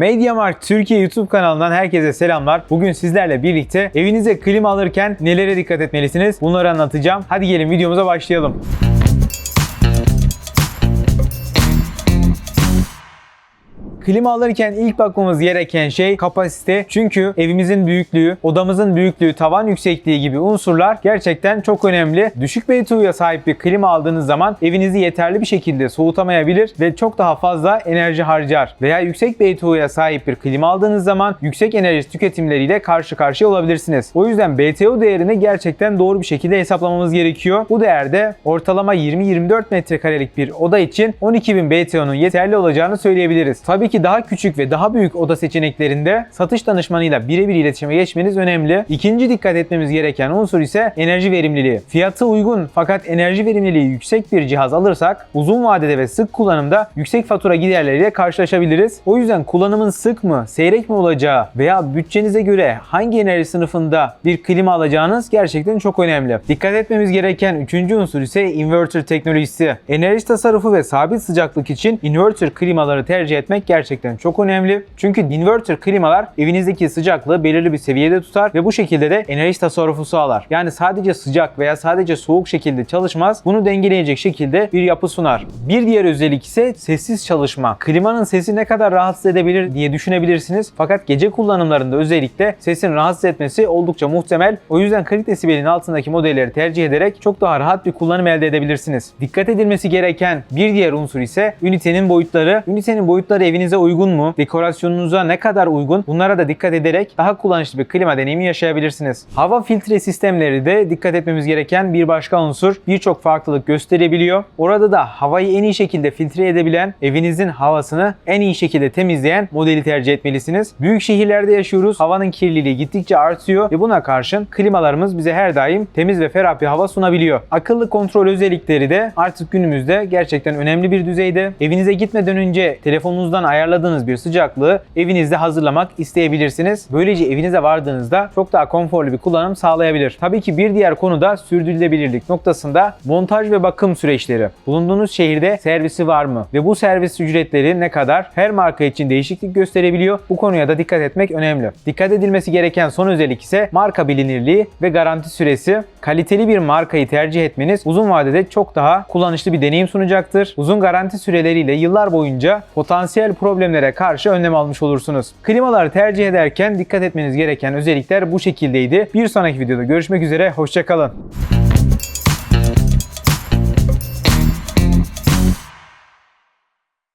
Mediamarkt Türkiye YouTube kanalından herkese selamlar. Bugün sizlerle birlikte evinize klima alırken nelere dikkat etmelisiniz? Bunları anlatacağım. Hadi gelin videomuza başlayalım. Klima alırken ilk bakmamız gereken şey kapasite. Çünkü evimizin büyüklüğü, odamızın büyüklüğü, tavan yüksekliği gibi unsurlar gerçekten çok önemli. Düşük BTU'ya sahip bir klima aldığınız zaman evinizi yeterli bir şekilde soğutamayabilir ve çok daha fazla enerji harcar. Veya yüksek BTU'ya sahip bir klima aldığınız zaman yüksek enerji tüketimleriyle karşı karşıya olabilirsiniz. O yüzden BTU değerini gerçekten doğru bir şekilde hesaplamamız gerekiyor. Bu değerde ortalama 20-24 metrekarelik bir oda için 12.000 BTU'nun yeterli olacağını söyleyebiliriz. Tabii ki daha küçük ve daha büyük oda seçeneklerinde satış danışmanıyla birebir iletişime geçmeniz önemli. İkinci dikkat etmemiz gereken unsur ise enerji verimliliği. Fiyatı uygun fakat enerji verimliliği yüksek bir cihaz alırsak uzun vadede ve sık kullanımda yüksek fatura giderleriyle karşılaşabiliriz. O yüzden kullanımın sık mı, seyrek mi olacağı veya bütçenize göre hangi enerji sınıfında bir klima alacağınız gerçekten çok önemli. Dikkat etmemiz gereken üçüncü unsur ise inverter teknolojisi. Enerji tasarrufu ve sabit sıcaklık için inverter klimaları tercih etmek gerçekten çok önemli. Çünkü inverter klimalar evinizdeki sıcaklığı belirli bir seviyede tutar ve bu şekilde de enerji tasarrufu sağlar. Yani sadece sıcak veya sadece soğuk şekilde çalışmaz. Bunu dengeleyecek şekilde bir yapı sunar. Bir diğer özellik ise sessiz çalışma. Klimanın sesi ne kadar rahatsız edebilir diye düşünebilirsiniz. Fakat gece kullanımlarında özellikle sesin rahatsız etmesi oldukça muhtemel. O yüzden 40 desibelin altındaki modelleri tercih ederek çok daha rahat bir kullanım elde edebilirsiniz. Dikkat edilmesi gereken bir diğer unsur ise ünitenin boyutları. Ünitenin boyutları evinize uygun mu? Dekorasyonunuza ne kadar uygun? Bunlara da dikkat ederek daha kullanışlı bir klima deneyimi yaşayabilirsiniz. Hava filtre sistemleri de dikkat etmemiz gereken bir başka unsur. Birçok farklılık gösterebiliyor. Orada da havayı en iyi şekilde filtre edebilen, evinizin havasını en iyi şekilde temizleyen modeli tercih etmelisiniz. Büyük şehirlerde yaşıyoruz. Havanın kirliliği gittikçe artıyor ve buna karşın klimalarımız bize her daim temiz ve ferah bir hava sunabiliyor. Akıllı kontrol özellikleri de artık günümüzde gerçekten önemli bir düzeyde. Evinize gitmeden önce telefonunuzdan ayarladığınız bir sıcaklığı evinizde hazırlamak isteyebilirsiniz. Böylece evinize vardığınızda çok daha konforlu bir kullanım sağlayabilir. Tabii ki bir diğer konu da sürdürülebilirlik noktasında montaj ve bakım süreçleri. Bulunduğunuz şehirde servisi var mı? Ve bu servis ücretleri ne kadar? Her marka için değişiklik gösterebiliyor. Bu konuya da dikkat etmek önemli. Dikkat edilmesi gereken son özellik ise marka bilinirliği ve garanti süresi. Kaliteli bir markayı tercih etmeniz uzun vadede çok daha kullanışlı bir deneyim sunacaktır. Uzun garanti süreleriyle yıllar boyunca potansiyel problemlere karşı önlem almış olursunuz. Klimaları tercih ederken dikkat etmeniz gereken özellikler bu şekildeydi. Bir sonraki videoda görüşmek üzere, hoşçakalın.